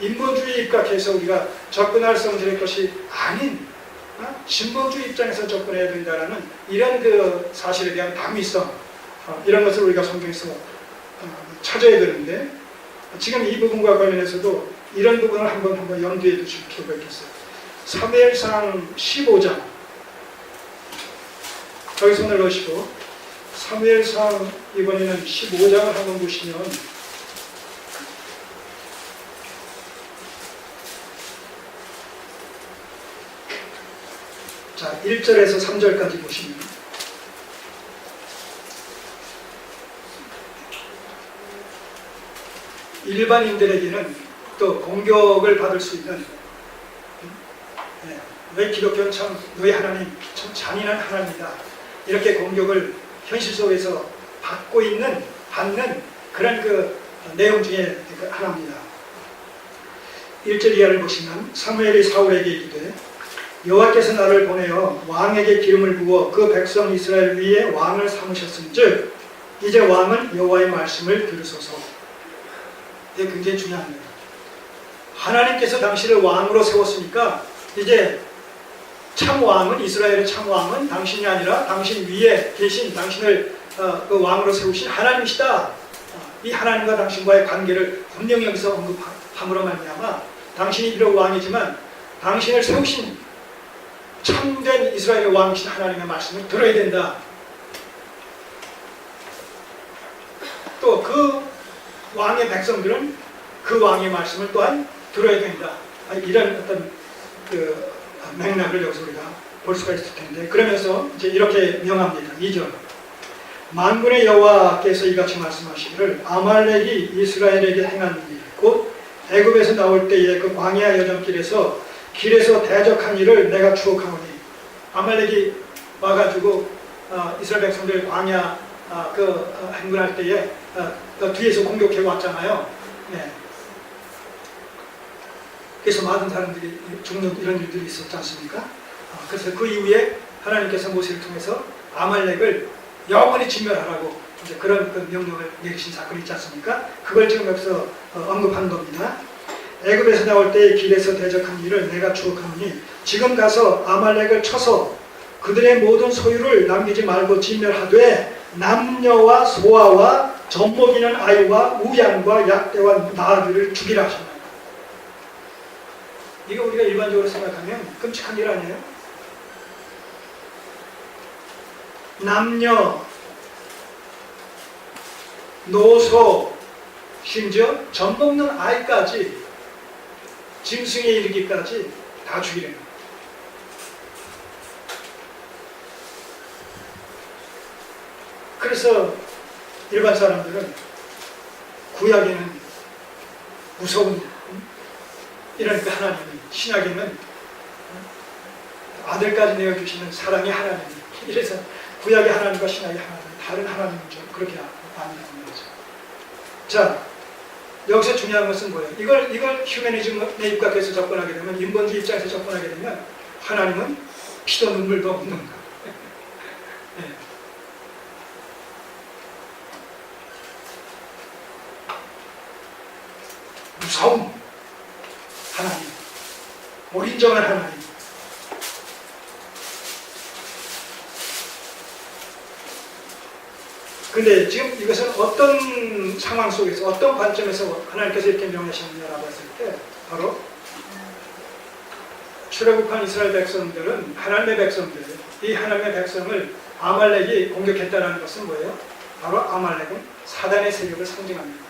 인본주의 입각해서 우리가 접근할 수 없는 것이 아닌 어? 신본주의 입장에서 접근해야 된다는 이런 그 사실에 대한 당위성 어, 이런 것을 우리가 성경에서 어, 찾아야 되는데 지금 이 부분과 관련해서도 이런 부분을 한번 한번 염두에 두실 필요가 있겠어요. 사무엘상 15장 거기 손을 넣으시고 사무엘상 이번에는 15장을 한번 보시면 1절에서 3절까지 보시면 일반인들에게는 또 공격을 받을 수 있는 네, 너희 기독교는 참 너희 하나님 참 잔인한 하나님이다 이렇게 공격을 현실 속에서 받고 있는 받는 그런 그 내용 중에 그 하나입니다. 1절 이하를 보시면 사무엘이 사울에게 이르되 여호와께서 나를 보내어 왕에게 기름을 부어 그 백성 이스라엘 위에 왕을 삼으셨은즉 이제 왕은 여호와의 말씀을 들으소서. 이게 굉장히 중요합니다. 하나님께서 당신을 왕으로 세웠으니까 이제 참 왕은 이스라엘의 참 왕은 당신이 아니라 당신 위에 계신 당신을 어, 그 왕으로 세우신 하나님이시다. 어, 이 하나님과 당신과의 관계를 분명히 여기서 언급함으로 말미암아 당신이 비록 왕이지만 당신을 세우신 참된 이스라엘의 왕이신 하나님의 말씀을 들어야 된다. 또 그 왕의 백성들은 그 왕의 말씀을 또한 들어야 된다. 아, 이런 어떤 그 맥락을 여기서 우리가 볼 수가 있을 텐데 그러면서 이제 이렇게 명합니다. 2절 만군의 여호와께서 이같이 말씀하시기를 아말렉이 이스라엘에게 행한 일, 곧 애굽에서 나올 때에 그 광야 여정길에서 길에서 대적한 일을 내가 추억하오니 아말렉이 와가지고 어, 이스라엘 백성들 광야 어, 그 어, 행군할 때에 어, 그 뒤에서 공격해 왔잖아요. 네. 그래서 많은 사람들이 죽는 이런 일들이 있었지 않습니까? 어, 그래서 그 이후에 하나님께서 모세를 통해서 아말렉을 영원히 진멸하라고 이제 그런 그 명령을 내리신 사건이 있지 않습니까? 그걸 지금 여기서 어, 언급한 겁니다. 애굽에서 나올 때 길에서 대적한 일을 내가 추억하노니 지금 가서 아말렉을 쳐서 그들의 모든 소유를 남기지 말고 진멸하되 남녀와 소아와 젖먹이는 아이와 우양과 약대와 나귀를 죽이라 하셨나요? 이거 우리가 일반적으로 생각하면 끔찍한 일 아니에요? 남녀, 노소, 심지어 젖 먹는 아이까지 짐승에 이르기까지 다 거예요. 그래서 일반 사람들은 구약에는 무서운 이러니까 하나님이 신약에는 아들까지 내어주시는 사랑의 하나님 이래서 구약의 하나님과 신약의 하나님 다른 하나님이죠 그렇게 안다는 거죠 자 여기서 중요한 것은 뭐예요? 이걸 이걸 휴머니즘에 입각해서 접근하게 되면 인본주의 입장에서 접근하게 되면 하나님은 피도 눈물도 없는 거 네. 무서움 하나님, 오인정한 하나님. 근데 지금 이것은 어떤 상황 속에서 어떤 관점에서 하나님께서 이렇게 명하셨느냐라고 했을 때 바로 출애굽한 이스라엘 백성들은 하나님의 백성들, 이 하나님의 백성을 아말렉이 공격했다는 것은 뭐예요? 바로 아말렉은 사단의 세력을 상징합니다.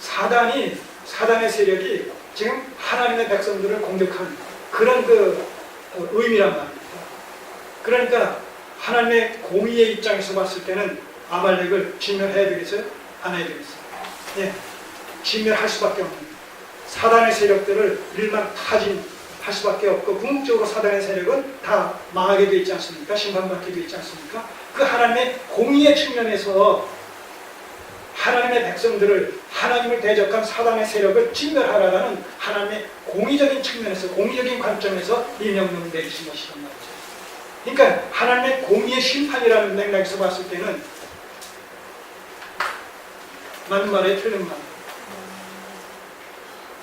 사단이 사단의 세력이 지금 하나님의 백성들을 공격한 그런 그 어, 의미란 말입니다. 그러니까 하나님의 공의의 입장에서 봤을 때는 아말렉을 진멸해야 되겠어요? 안 해야 되겠어요? 예, 진멸할 수밖에 없는 사단의 세력들을 일망타진할 수밖에 없고 궁극적으로 사단의 세력은 다 망하게 되어 있지 않습니까? 심판받게 되어 있지 않습니까? 그 하나님의 공의의 측면에서 하나님의 백성들을 하나님을 대적한 사단의 세력을 진멸하라는 하나님의 공의적인 측면에서 공의적인 관점에서 이 명령을 내리신 것이란 말이죠. 그러니까 하나님의 공의의 심판이라는 맥락에서 봤을 때는 맞는 말에 틀린 말.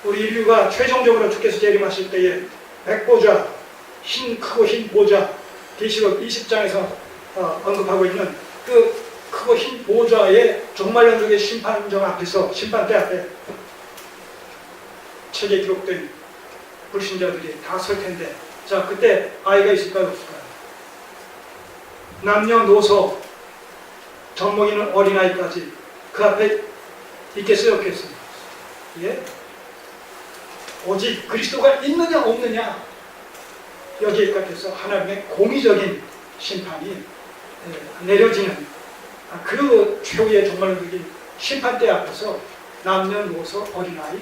우리 인류가 최종적으로 주께서 재림하실 때에 백보자, 흰 크고 흰 보좌, 계시록 20장에서 어, 언급하고 있는 그 크고 흰 보좌의 종말론적의 심판정 앞에서 심판대 앞에 책에 기록된 불신자들이 다 설 텐데 자 그때 아이가 있을까요? 남녀노소 젖먹이는 어린아이까지 그 앞에 있겠어요 없겠어요? 예? 오직 그리스도가 있느냐 없느냐 여기에 각해서 하나님의 공의적인 심판이 예, 내려지는 아, 그 최후의 종말론적인 심판대 앞에서 남녀노소 어린아이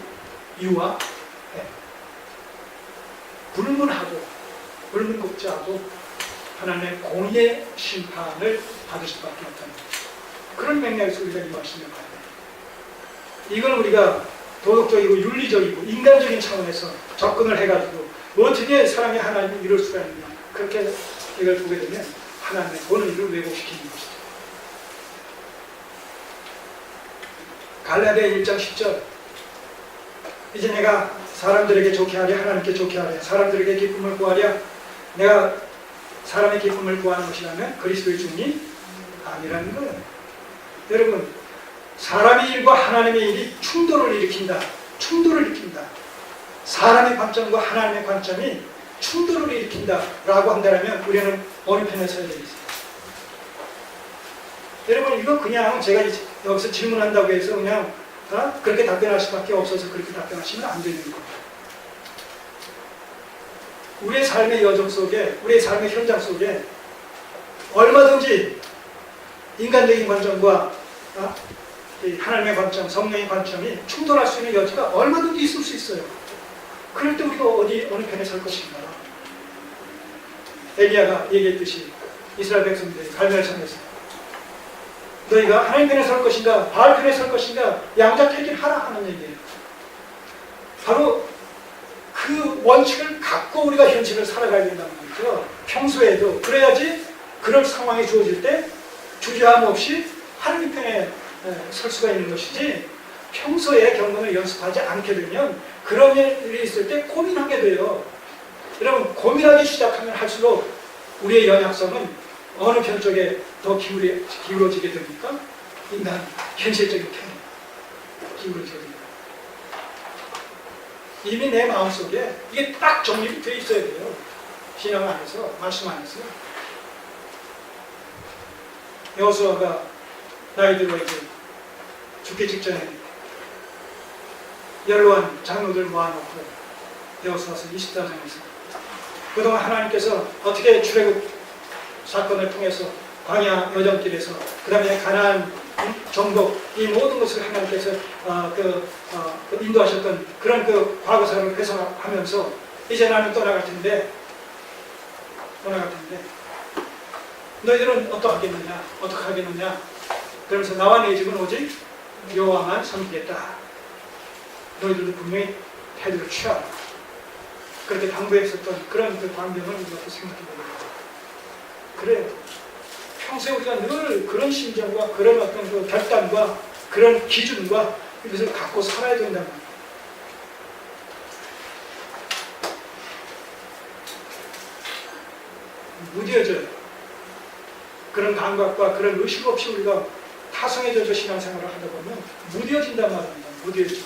유아 예, 불문하고 불문국자하고 하나님의 공의의 심판을 받을 수밖에 없다는 그런 맥락에서 우리가 이 말씀을 봐야. 이건 우리가 도덕적이고 윤리적이고 인간적인 차원에서 접근을 해가지고 어떻게 사랑의 하나님을 이룰 수가 있느냐 그렇게 이걸 보게 되면 하나님의 본의를 왜곡시키는 것이죠. 갈라디아 1장 10절 이제 내가 사람들에게 좋게 하랴 하나님께 좋게 하랴 사람들에게 기쁨을 구하랴 내가 사람의 기쁨을 구하는 것이라면 그리스도의 중이 아니라는 거예요. 여러분 사람의 일과 하나님의 일이 충돌을 일으킨다. 충돌을 일으킨다. 사람의 관점과 하나님의 관점이 충돌을 일으킨다. 라고 한다면 우리는 어느 편에 서야 되겠어요? 여러분, 이거 그냥 제가 여기서 질문한다고 해서 그냥 어? 그렇게 답변할 수밖에 없어서 그렇게 답변하시면 안 되는 거예요. 우리의 삶의 여정 속에, 우리의 삶의 현장 속에 얼마든지 인간적인 관점과 어? 이 하나님의 관점, 성령의 관점이 충돌할 수 있는 여지가 얼마든지 있을 수 있어요. 그럴 때 우리가 어디 어느 편에 설 것인가? 엘리야가 얘기했듯이 이스라엘 백성들이 갈멜 산에서 너희가 하나님 편에 설 것인가, 바알 편에 설 것인가, 양자 택일 하라 하는 얘기예요. 바로 그 원칙을 갖고 우리가 현실을 살아가야 된다는 거죠. 평소에도 그래야지 그럴 상황이 주어질 때 주저함 없이 하나님 편에 예, 설 수가 있는 것이지 평소에 경건을 연습하지 않게 되면 그런 일이 있을 때 고민하게 돼요. 여러분 고민하기 시작하면 할수록 우리의 연약성은 어느 편 쪽에 더 기울어지게 됩니까? 인간 현실적인 편에 기울어지게 됩니다. 이미 내 마음속에 이게 딱 정립이 되어 있어야 돼요. 신앙 안에서 말씀 안에서 여호수아가 나이 들어 이제 죽기 직전에 연로한 장로들 모아놓고 여호수아서 24장에서 그동안 하나님께서 어떻게 출애굽 사건을 통해서 광야 여정길에서 그 다음에 가나안 정복 이 모든 것을 하나님께서 어, 그, 어, 그 인도하셨던 그런 그 과거사를 회상하면서 이제 나는 떠나갈 텐데 떠나갈 텐데 너희들은 어떠하겠느냐 어떻게 하겠느냐 그러면서 나와 내 집은 오직 여호와만 섬기겠다. 너희들도 분명히 태도를 취하라. 그렇게 당부했었던 그런 그 광경을 우리가 생각해보게 그래요. 평소에 우리가 늘 그런 심정과 그런 어떤 그 결단과 그런 기준과 이것을 갖고 살아야 된다는 거예요. 무뎌져요. 그런 감각과 그런 의식 없이 우리가 타성해져서 신앙생활을 하다 보면 무뎌진단 말입니다. 무뎌져.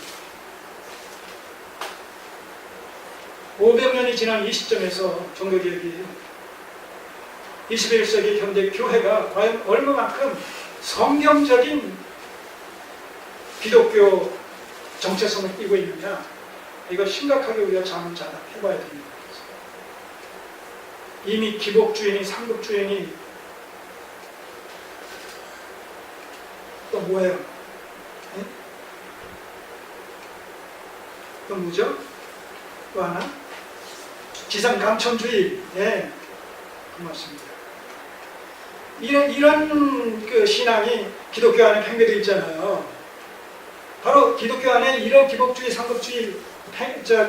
500년이 지난 이 시점에서 종교개혁이 21세기 현대 교회가 과연 얼마만큼 성경적인 기독교 정체성을 띠고 있느냐 이거 심각하게 우리가 잠을 잘 해봐야 됩니다. 이미 기복주의니 상급주의니 또 뭐예요? 네? 또 뭐죠? 또 하나? 지상감천주의. 예, 고맙습니다. 이런, 이런 그 신앙이 기독교 안에 팽배되어 있잖아요. 바로 기독교 안에 이런 기복주의, 상급주의,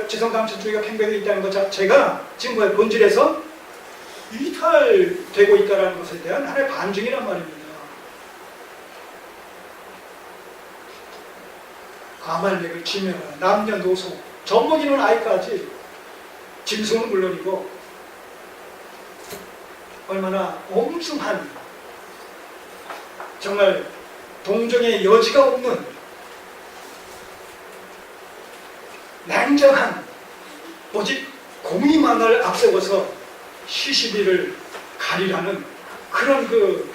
지성감천주의가 팽배되어 있다는 것 자체가 지금 뭐야, 본질에서 이탈되고 있다는 것에 대한 하나의 반증이란 말입니다. 아말렉을 지명하는 남녀노소 젖먹이는 아이까지 짐승은 물론이고 얼마나 엉뚱한 정말 동정의 여지가 없는 냉정한 오직 공의만을 앞세워서 시시비를 가리라는 그런 그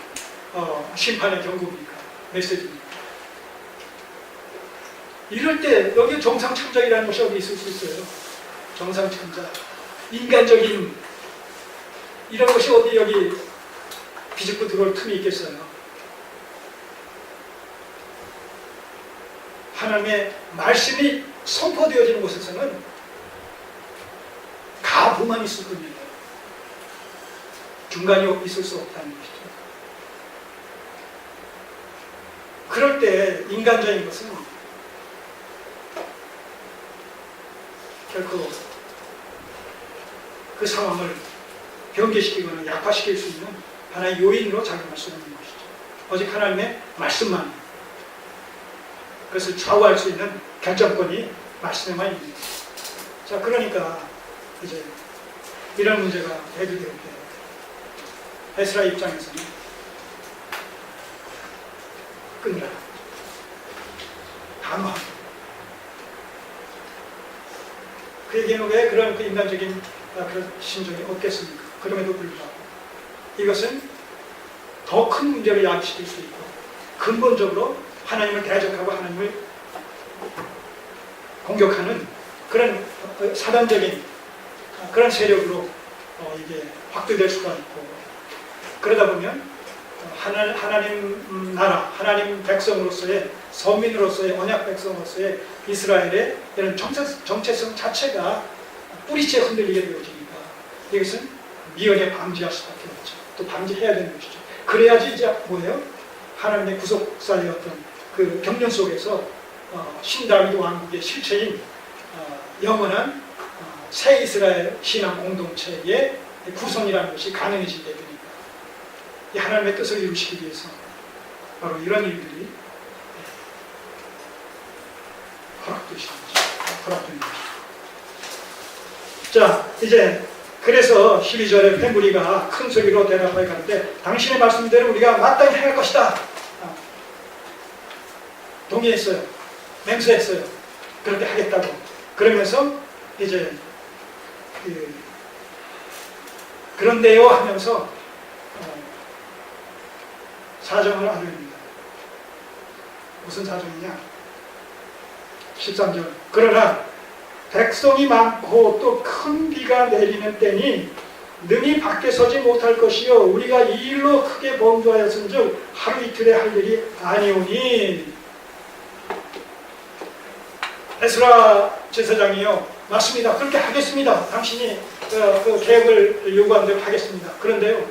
어, 심판의 경고입니까 메시지입니다. 이럴 때 여기 정상천자이라는 것이 어디 있을 수 있어요? 정상천자, 인간적인 이런 것이 어디 여기 비집고 들어올 틈이 있겠어요? 하나님의 말씀이 선포되어지는 곳에서는 가부만 있을 뿐입니다. 중간이 있을 수 없다는 것이죠. 그럴 때 인간적인 것은 결코 그 상황을 변개시키거나 약화시킬 수 있는 하나의 요인으로 작용할 수 없는 것이죠. 오직 하나님의 말씀만 그것을 좌우할 수 있는 결정권이 말씀에만 있습니다. 자, 그러니까 이제 이런 문제가 해결될 때 에스라 입장에서는 끊으라. 단호한. 그에게는 왜 그런 그 인간적인 아, 그런 심정이 없겠습니까? 그럼에도 불구하고 이것은 더 큰 문제를 야기시킬 수 있고 근본적으로 하나님을 대적하고 하나님을 공격하는 그런 어, 사단적인 어, 그런 세력으로 어, 이게 확대될 수가 있고 그러다 보면 어, 하나, 하나님 음, 나라, 하나님 백성으로서의 서민으로서의 언약 백성으로서의 이스라엘의 이런 정체, 정체 성 자체가 뿌리째 흔들리게 되어지니까 이것은 미연에 방지할 수밖에 없죠. 또 방지해야 되는 것이죠. 그래야지 이제 뭐예요? 하나님의 구속사의 어떤 그 경륜 속에서 어, 신다비드 왕국의 실체인 어, 영원한 어, 새 이스라엘 신앙 공동체의 구성이라는 것이 가능해지게 이 하나님의 뜻을 이루시기 위해서 바로 이런 일들이 허락되시는. 허락되는 거죠. 자, 이제 그래서 12절에 펜부리가 큰 소리로 대답하여 가는데 당신의 말씀대로 우리가 마땅히 행할 것이다. 아, 동의했어요. 맹세했어요. 그렇게 하겠다고. 그러면서 이제 그, 그런데요 하면서 어, 사정을 알립니다. 무슨 사정이냐? 13절. 그러나 백성이 많고 또 큰 비가 내리는 때니 능히 밖에 서지 못할 것이요 우리가 이 일로 크게 범죄하였은즉 하루 이틀에 할 일이 아니오니 에스라 제사장이요 맞습니다 그렇게 하겠습니다 당신이 어, 그 계획을 요구한 대로 하겠습니다 그런데요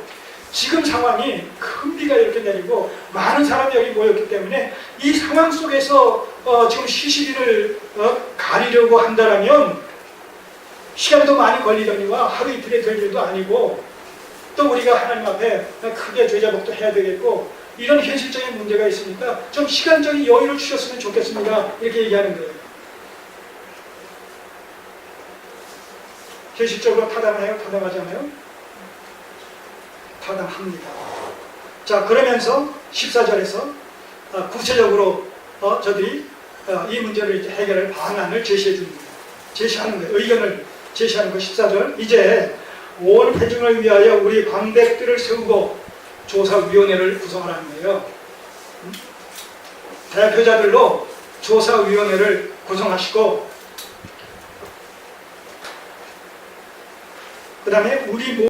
지금 상황이 큰 비가 이렇게 내리고 많은 사람이 여기 모였기 때문에 이 상황 속에서 어, 지금 시시비를 어, 가리려고 한다라면 시간도 많이 걸리더니와 하루 이틀에 될 일도 아니고 또 우리가 하나님 앞에 크게 죄자복도 해야 되겠고 이런 현실적인 문제가 있으니까 좀 시간적인 여유를 주셨으면 좋겠습니다. 이렇게 얘기하는 거예요. 현실적으로 타당해요? 타당하지 않아요? 타당합니다. 자, 그러면서 14절에서 어, 구체적으로 어, 저들이 어, 이 문제를 해결할 방안을 제시해 줍니다. 제시하는 거예요. 의견을 제시하는 거 14절. 이제 온 회중을 위하여 우리 방백들을 세우고 조사위원회를 구성하라는 거예요. 음? 대표자들로 조사위원회를 구성하시고 그 다음에 우리 모